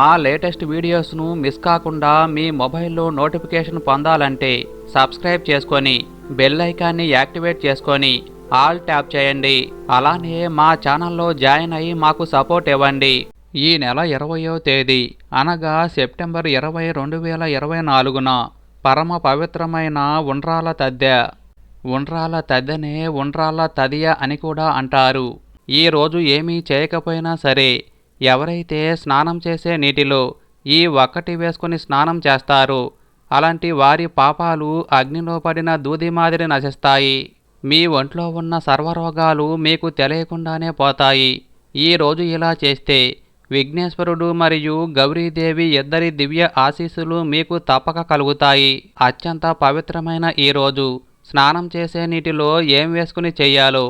మా latest వీడియోస్ను miss కాకుండా మీ మొబైల్లో నోటిఫికేషన్ పొందాలంటే సబ్స్క్రైబ్ చేసుకొని బెల్ ఐకాన్ని యాక్టివేట్ చేసుకొని ఆల్ ట్యాప్ చేయండి. అలానే మా ఛానల్లో జాయిన్ అయ్యి మాకు సపోర్ట్ ఇవ్వండి. ఈ నెల ఇరవయో తేదీ అనగా సెప్టెంబర్ ఇరవై రెండు వేల ఇరవై నాలుగున పరమ పవిత్రమైన ఉండ్రాల తద్దె ఉండ్రాల తద్దెనే ఉండ్రాల తదియ అని కూడా అంటారు. ఈ రోజు ఏమీ చేయకపోయినా సరే ఎవరైతే స్నానం చేసే నీటిలో ఈ ఒక్కటి వేసుకొని స్నానం చేస్తారో అలాంటి వారి పాపాలు అగ్నిలో పడిన దూది మాదిరి నశిస్తాయి. మీ ఒంట్లో ఉన్న సర్వరోగాలు మీకు తెలియకుండానే పోతాయి. ఈ రోజు ఇలా చేస్తే విఘ్నేశ్వరుడు మరియు గౌరీదేవి ఇద్దరి దివ్య ఆశీస్సులు మీకు తప్పక కలుగుతాయి. అత్యంత పవిత్రమైన ఈ రోజు. స్నానం చేసే నీటిలో ఏం వేసుకుని చెయ్యాలో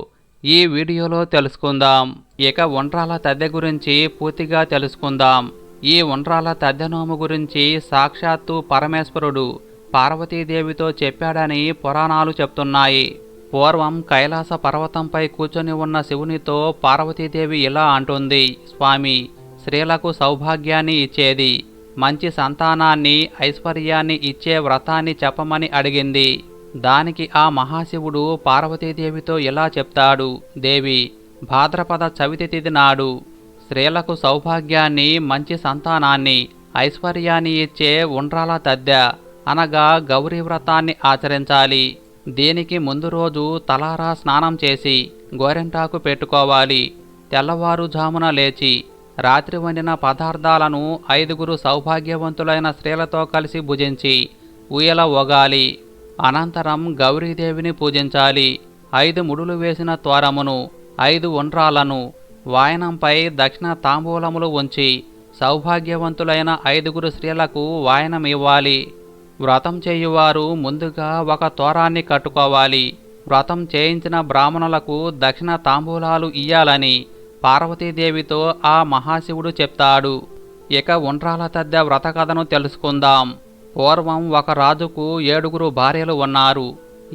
ఈ వీడియోలో తెలుసుకుందాం. ఇక ఉండ్రాల తద్దె గురించి పూర్తిగా తెలుసుకుందాం. ఈ ఉండ్రాల తద్దెనోము గురించి సాక్షాత్తు పరమేశ్వరుడు పార్వతీదేవితో చెప్పాడని పురాణాలు చెప్తున్నాయి. పూర్వం కైలాస పర్వతంపై కూర్చొని ఉన్న శివునితో పార్వతీదేవి ఇలా అంటుంది స్వామి స్త్రీలకు సౌభాగ్యాన్ని ఇచ్చేది. మంచి సంతానాన్ని ఐశ్వర్యాన్ని ఇచ్చే వ్రతాన్ని చెప్పమని అడిగింది. దానికి ఆ మహాశివుడు పార్వతీదేవితో ఇలా చెప్తాడు? దేవి భాద్రపద చవితి తిథి నాడు స్త్రీలకు సౌభాగ్యాన్ని మంచి సంతానాన్ని ఐశ్వర్యాన్ని ఇచ్చే ఉండ్రాల తద్దె అనగా గౌరీ వ్రతాన్ని ఆచరించాలి. దీనికి ముందు రోజు తలారా స్నానం చేసి గోరెంటాకు పెట్టుకోవాలి. తెల్లవారుజామున లేచి రాత్రి వండిన పదార్థాలను ఐదుగురు సౌభాగ్యవంతులైన స్త్రీలతో కలిసి భుజించి ఊయల ఒగాలి. అనంతరం గౌరీదేవిని పూజించాలి. ఐదు ముడులు వేసిన త్వరమును ఐదు ఉండ్రాలను వాయనంపై దక్షిణ తాంబూలములు ఉంచి సౌభాగ్యవంతులైన ఐదుగురు స్త్రీలకు వాయనమివ్వాలి వ్రతం చేయువారు ముందుగా ఒక తోరాన్ని కట్టుకోవాలి. వ్రతం చేయించిన బ్రాహ్మణులకు దక్షిణ తాంబూలాలు ఇయ్యాలని పార్వతీదేవితో ఆ మహాశివుడు చెప్తాడు. ఇక ఉండ్రాల తద్ద వ్రత కథను తెలుసుకుందాం. పూర్వం ఒక రాజుకు ఏడుగురు భార్యలు ఉన్నారు.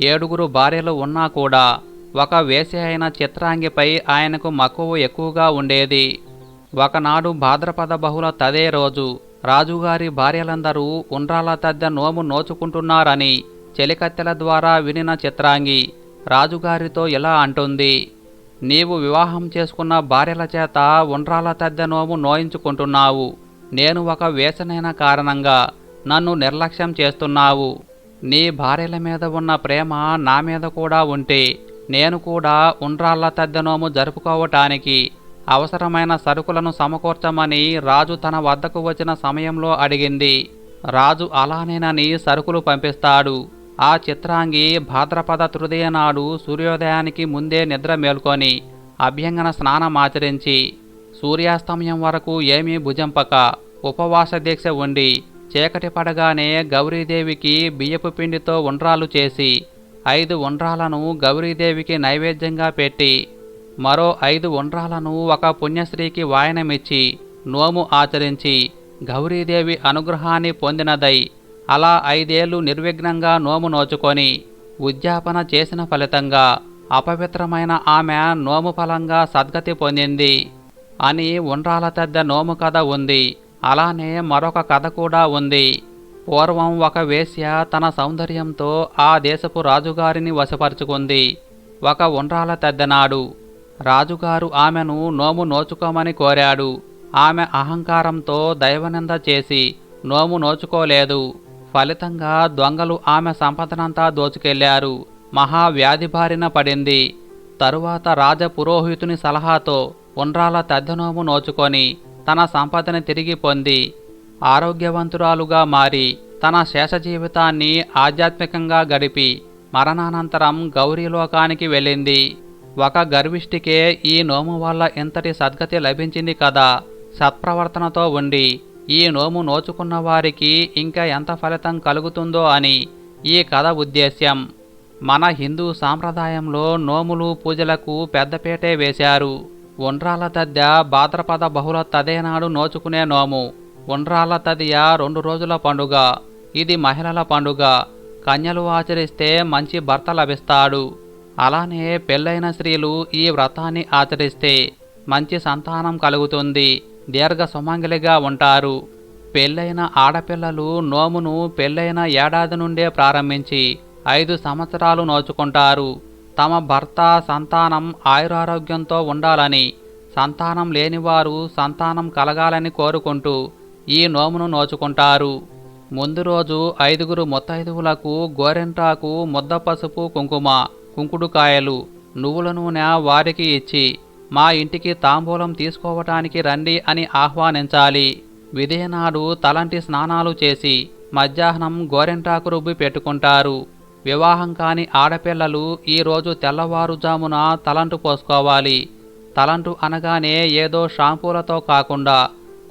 ఏడుగురు భార్యలు ఉన్నా కూడా ఒక వేసి అయిన చిత్రాంగిపై ఆయనకు మక్కువ ఎక్కువగా ఉండేది. ఒకనాడు భాద్రపద బహుళ తదే రోజు రాజుగారి భార్యలందరూ ఉండ్రాల తద్దె నోము నోచుకుంటున్నారని చెలికత్తెల ద్వారా వినిన చిత్రాంగి రాజుగారితో ఇలా అంటుంది. నీవు వివాహం చేసుకున్న భార్యల చేత ఉండ్రాల తద్దె నోము నోయించుకుంటున్నావు. నేను ఒక వేసనైన కారణంగా నన్ను నిర్లక్ష్యం చేస్తున్నావు. నీ భార్యల మీద ఉన్న ప్రేమ నా మీద కూడా ఉంటే నేను కూడా ఉండ్రాళ్ళ తద్దెనోము జరుపుకోవటానికి అవసరమైన సరుకులను సమకూర్చమని రాజు తన వద్దకు వచ్చిన సమయంలో అడిగింది. రాజు అలానేనని సరుకులు పంపిస్తాడు. ఆ చిత్రాంగి భాద్రపద తృదయ నాడు సూర్యోదయానికి ముందే నిద్ర మేల్కొని అభ్యంగన స్నానమాచరించి సూర్యాస్తమయం వరకు ఏమీ భుజంపక ఉపవాస దీక్ష ఉండి చీకటి పడగానే గౌరీదేవికి బియ్యపు పిండితో ఉండ్రాలు చేసి ఐదు ఉండ్రాలను గౌరీదేవికి నైవేద్యంగా పెట్టి మరో ఐదు ఉండ్రాలను ఒక పుణ్యశ్రీకి వాయనమిచ్చి నోము ఆచరించి గౌరీదేవి అనుగ్రహాన్ని పొందినదై అలా ఐదేళ్ళు నిర్విఘ్నంగా నోము నోచుకొని ఉద్యాపన చేసిన ఫలితంగా అపవిత్రమైన ఆమె నోము ఫలంగా సద్గతి పొందింది. అని ఉండ్రాల తెద్ద నోము కథ ఉంది. అలానే మరొక కథ కూడా ఉంది. పూర్వం ఒక వేశ్య తన సౌందర్యంతో ఆ దేశపు రాజుగారిని వశపరుచుకుంది. ఒక ఉండ్రాల తెద్దనాడు. రాజుగారు ఆమెను నోము నోచుకోమని కోరాడు. ఆమె అహంకారంతో దైవనింద చేసి నోము నోచుకోలేదు. ఫలితంగా దొంగలు ఆమె సంపదనంతా దోచుకెళ్ళారు. మహావ్యాధి బారిన పడింది. తరువాత రాజపురోహితుని సలహాతో ఉండ్రాల తద్దెనోము నోచుకొని తన సంపదని తిరిగి పొంది ఆరోగ్యవంతురాలుగా మారి తన శేష జీవితాన్ని ఆధ్యాత్మికంగా గడిపి మరణానంతరం గౌరీలోకానికి వెళ్ళింది. ఒక గర్విష్ఠికే ఈ నోము వల్ల ఇంతటి సద్గతి లభించింది కదా. సత్ప్రవర్తనతో ఉండి ఈ నోము నోచుకున్న వారికి ఇంకా ఎంత ఫలితం కలుగుతుందో అని ఈ కథ ఉద్దేశ్యం. మన హిందూ సాంప్రదాయంలో నోములు పూజలకు పెద్దపేటే వేశారు. ఉండ్రాల తద్య భాద్రపద బహుళ తదేనాడు నోచుకునే నోము. ఉండ్రాల తదియ రెండు రోజుల పండుగ. ఇది మహిళల పండుగ. కన్యలు ఆచరిస్తే మంచి భర్త లభిస్తాడు. అలానే పెళ్ళైన స్త్రీలు ఈ వ్రతాన్ని ఆచరిస్తే మంచి సంతానం కలుగుతుంది. దీర్ఘ సుమంగిలిగా ఉంటారు. పెళ్ళైన ఆడపిల్లలు నోమును పెళ్ళైన ఏడాది నుండే ప్రారంభించి ఐదు సంవత్సరాలు నోచుకుంటారు. తమ భర్త సంతానం ఆయురారోగ్యంతో ఉండాలని సంతానం లేనివారు సంతానం కలగాలని కోరుకుంటూ ఈ నోమును నోచుకుంటారు. ముందు రోజు ఐదుగురు ముత్తైదువులకు గోరెంటాకు ముద్ద పసుపు కుంకుమ కుంకుడుకాయలు నువ్వుల నూనె వారికి ఇచ్చి మా ఇంటికి తాంబూలం తీసుకోవటానికి రండి అని ఆహ్వానించాలి. విదేనాడు తలంటి స్నానాలు చేసి మధ్యాహ్నం గోరెంటాకు రుబ్బి పెట్టుకుంటారు. వివాహం కాని ఆడపిల్లలు ఈరోజు తెల్లవారుజామున తలంటు పోసుకోవాలి. తలంటు అనగానే ఏదో షాంపూలతో కాకుండా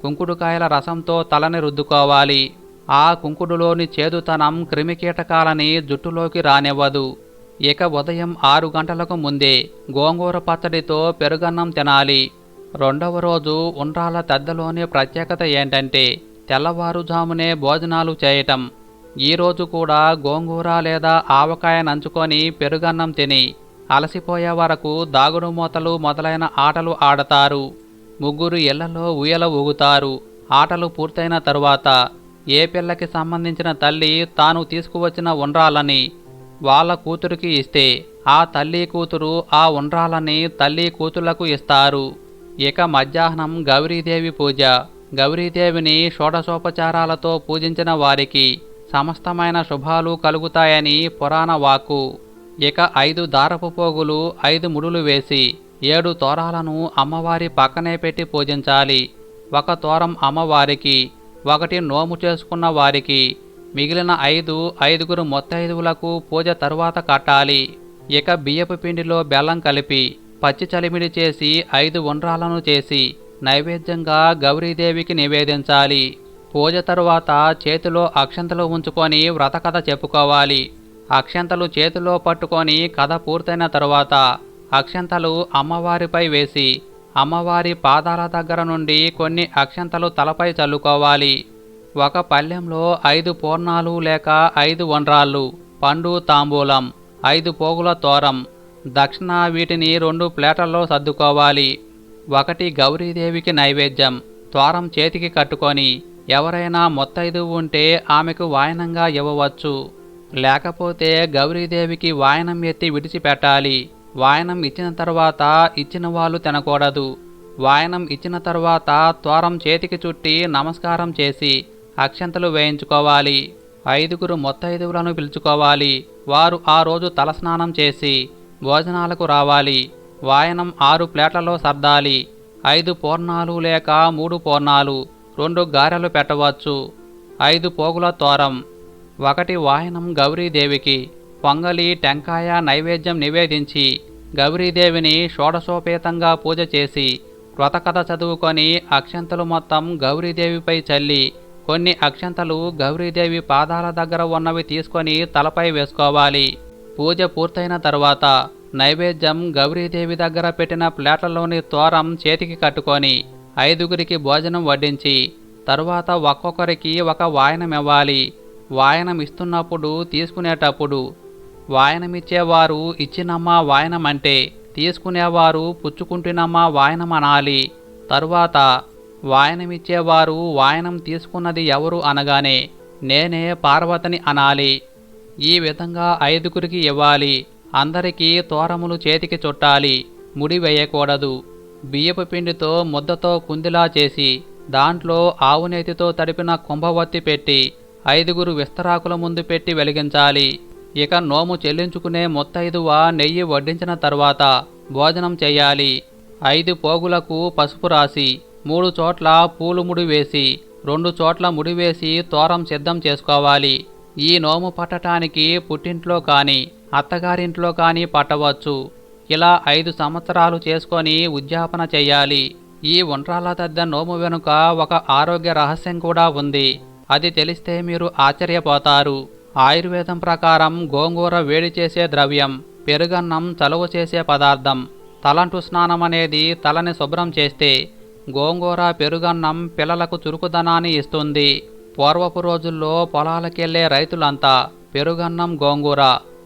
కుంకుడుకాయల రసంతో తలని రుద్దుకోవాలి. ఆ కుంకుడులోని చేదుతనం క్రిమికీటకాలని జుట్టులోకి రానివ్వదు. ఇక ఉదయం ఆరు గంటలకు ముందే గోంగూర పచ్చడితో పెరుగన్నం తినాలి. రెండవ రోజు ఉండ్రాల తద్దలోని ప్రత్యేకత ఏంటంటే తెల్లవారుజామునే భోజనాలు చేయటం. ఈరోజు కూడా గోంగూర లేదా ఆవకాయ నంచుకొని పెరుగన్నం తిని అలసిపోయే వరకు దాగుడు మూతలు మొదలైన ఆటలు ఆడతారు. ముగ్గురు ఇళ్ళలో ఉయ్యల ఊగుతారు. ఆటలు పూర్తయిన తరువాత ఏ పిల్లకి సంబంధించిన తల్లి తాను తీసుకువచ్చిన ఉండ్రాలని వాళ్ళ కూతురికి ఇస్తే ఆ తల్లి కూతురు ఆ ఉండ్రాలని తల్లి కూతుళ్ళకు ఇస్తారు. ఇక మధ్యాహ్నం గౌరీదేవి పూజ. గౌరీదేవిని షోడశోపచారాలతో పూజించిన వారికి సమస్తమైన శుభాలు కలుగుతాయని పురాణ వాకు ఇక ఐదు దారపు పోగులు ఐదు ముడులు వేసి ఏడు తోరాలను అమ్మవారి పక్కనే పెట్టి పూజించాలి. ఒక తోరం అమ్మవారికి ఒకటి నోము చేసుకున్న వారికి మిగిలిన ఐదు ఐదుగురు మొత్తైదువులకు పూజ తరువాత కట్టాలి. ఇక బియ్యపు పిండిలో బెల్లం కలిపి పచ్చి చలిమిడి చేసి ఐదు ఉండ్రాలను చేసి నైవేద్యంగా గౌరీదేవికి నివేదించాలి. పూజ తరువాత చేతిలో అక్షంతలు ఉంచుకొని వ్రతకథ చెప్పుకోవాలి. అక్షంతలు చేతిలో పట్టుకొని కథ పూర్తయిన తరువాత అక్షంతలు అమ్మవారిపై వేసి అమ్మవారి పాదాల దగ్గర నుండి కొన్ని అక్షంతలు తలపై చల్లుకోవాలి. ఒక పళ్ళెంలో ఐదు పూర్ణాలు లేక ఐదు వండ్రాళ్ళు పండు తాంబూలం ఐదు పోగుల తోరం దక్షిణ వీటిని రెండు ప్లేటల్లో సర్దుకోవాలి. ఒకటి గౌరీదేవికి నైవేద్యం తోరం చేతికి కట్టుకొని ఎవరైనా మొత్తైదు ఉంటే ఆమెకు వాయనంగా ఇవ్వవచ్చు. లేకపోతే గౌరీదేవికి వాయనం ఎత్తి విడిచిపెట్టాలి. వాయనం ఇచ్చిన తర్వాత ఇచ్చిన వాళ్ళు తినకూడదు. వాయనం ఇచ్చిన తర్వాత త్వరం చేతికి చుట్టి నమస్కారం చేసి అక్షంతలు వేయించుకోవాలి. ఐదుగురు మొత్తైదువులను పిలుచుకోవాలి. వారు ఆ రోజు తలస్నానం చేసి భోజనాలకు రావాలి. వాయనం ఆరు ప్లేట్లలో సర్దాలి. ఐదు పూర్ణాలు లేక మూడు పూర్ణాలు. రెండు గారెలు పెట్టవచ్చు. ఐదు పోగుల తోరం. ఒకటి వాహనం గౌరీదేవికి. పొంగలి టెంకాయ నైవేద్యం నివేదించి గౌరీదేవిని షోడశోపేతంగా పూజ చేసి వ్రతకథ చదువుకొని అక్షంతలు మొత్తం గౌరీదేవిపై చల్లి కొన్ని అక్షంతలు గౌరీదేవి పాదాల దగ్గర ఉన్నవి తీసుకొని తలపై వేసుకోవాలి. పూజ పూర్తయిన తర్వాత నైవేద్యం గౌరీదేవి దగ్గర పెట్టిన ప్లేట్లలోని తోరం చేతికి కట్టుకొని ఐదుగురికి భోజనం వడ్డించి తరువాత ఒక్కొక్కరికి ఒక వాయనమివ్వాలి వాయనమిస్తున్నప్పుడు వాయనం ఇస్తున్నప్పుడు తీసుకునేటప్పుడు వాయనమిచ్చేవారు ఇచ్చినమ్మా వాయనమంటే తీసుకునేవారు పుచ్చుకుంటున్నమ్మా వాయనమనాలి. తరువాత వాయనమిచ్చేవారు వాయనం తీసుకున్నది ఎవరు అనగానే నేనే పార్వతిని అనాలి. ఈ విధంగా ఐదుగురికి ఇవ్వాలి. అందరికీ తోరములు చేతికి చుట్టాలి. ముడి వేయకూడదు. బియ్యపు పిండితో ముద్దతో కుందిలా చేసి దాంట్లో ఆవునేతితో తడిపిన కుంభవత్తి పెట్టి ఐదుగురు విస్తరాకుల ముందు పెట్టి వెలిగించాలి. ఇక నోము చెల్లించుకునే మొత్తైదువ నెయ్యి వడ్డించిన తర్వాత భోజనం చేయాలి. ఐదు పోగులకు పసుపు రాసి మూడు చోట్ల పూలు ముడి వేసి రెండు చోట్ల ముడి వేసి తోరం సిద్ధం చేసుకోవాలి. ఈ నోము పట్టటానికి పుట్టింట్లో కానీ అత్తగారింట్లో కానీ పట్టవచ్చు. ఇలా ఐదు సంవత్సరాలు చేసుకొని ఉద్యాపన చేయాలి. ఈ ఒంట్రాల తద్ద నోము వెనుక ఒక ఆరోగ్య రహస్యం కూడా ఉంది. అది తెలిస్తే మీరు ఆశ్చర్యపోతారు. ఆయుర్వేదం ప్రకారం గోంగూర వేడి చేసే ద్రవ్యం పెరుగన్నం చలువ చేసే పదార్థం తలంటు స్నానం అనేది తలని శుభ్రం చేస్తే గోంగూర పెరుగన్నం పిల్లలకు చురుకుదనాన్ని ఇస్తుంది. పూర్వపు రోజుల్లో పొలాలకెళ్ళే రైతులంతా పెరుగన్నం గోంగూర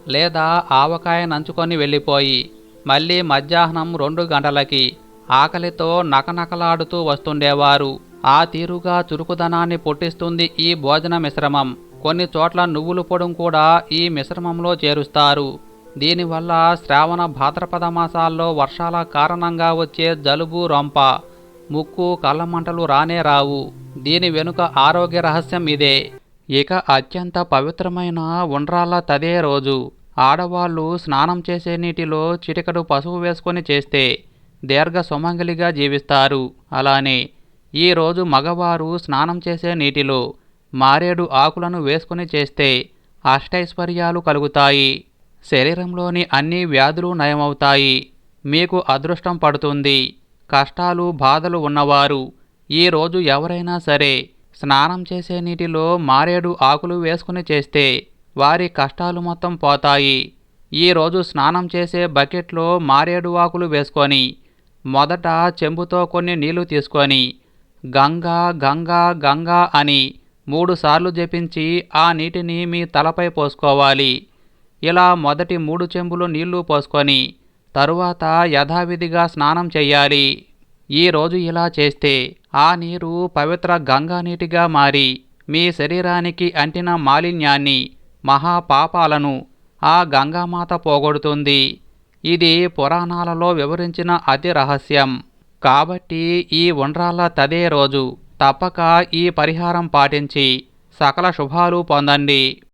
లేదా ఆవకాయ నంచుకొని వెళ్ళిపోయి మళ్ళీ మధ్యాహ్నం రెండు గంటలకి ఆకలితో నకనకలాడుతూ వస్తుండేవారు. ఆ తీరుగా చురుకుదనాన్ని పుట్టిస్తుంది ఈ భోజన మిశ్రమం. కొన్ని చోట్ల నువ్వుల పొడుం కూడా ఈ మిశ్రమంలో చేరుస్తారు. దీనివల్ల శ్రావణ భాద్రపద మాసాల్లో వర్షాల కారణంగా వచ్చే జలుబు రొంప ముక్కు కళ్ళమంటలు రానే రావు. దీని వెనుక ఆరోగ్య రహస్యం ఇదే. ఇక అత్యంత పవిత్రమైన ఉండ్రాళ్ళ తదే రోజు. ఆడవాళ్ళు స్నానం చేసే నీటిలో చిటికడు పసుపు వేసుకొని చేస్తే దీర్ఘ సుమంగలిగా జీవిస్తారు. అలానే ఈ రోజు మగవారు స్నానం చేసే నీటిలో మారేడు ఆకులను వేసుకొని చేస్తే అష్టైశ్వర్యాలు కలుగుతాయి. శరీరంలోని అన్ని వ్యాధులు నయమవుతాయి. మీకు అదృష్టం పడుతుంది. కష్టాలు బాధలు ఉన్నవారు ఈరోజు ఎవరైనా సరే స్నానం చేసే నీటిలో మారేడు ఆకులు వేసుకుని చేస్తే వారి కష్టాలు మొత్తం పోతాయి. ఈరోజు స్నానం చేసే బకెట్లో మారేడువాకులు వేసుకొని మొదట చెంబుతో కొన్ని నీళ్ళు తీసుకొని గంగా గంగా గంగా అని మూడుసార్లు జపించి ఆ నీటిని మీ తలపై పోసుకోవాలి. ఇలా మొదటి మూడు చెంబులు నీళ్ళు పోసుకొని తరువాత యథావిధిగా స్నానం చెయ్యాలి ఈరోజు ఇలా చేస్తే ఆ నీరు పవిత్ర గంగా నీటిగా మారి మీ శరీరానికి అంటిన మాలిన్యాన్ని మహాపాపాలను ఆ గంగామాత పోగొడుతుంది. ఇది పురాణాలలో వివరించిన అతి రహస్యం. కాబట్టి ఈ ఉండ్రాళ్ళ తదే రోజు తప్పక ఈ పరిహారం పాటించి సకల శుభాలు పొందండి.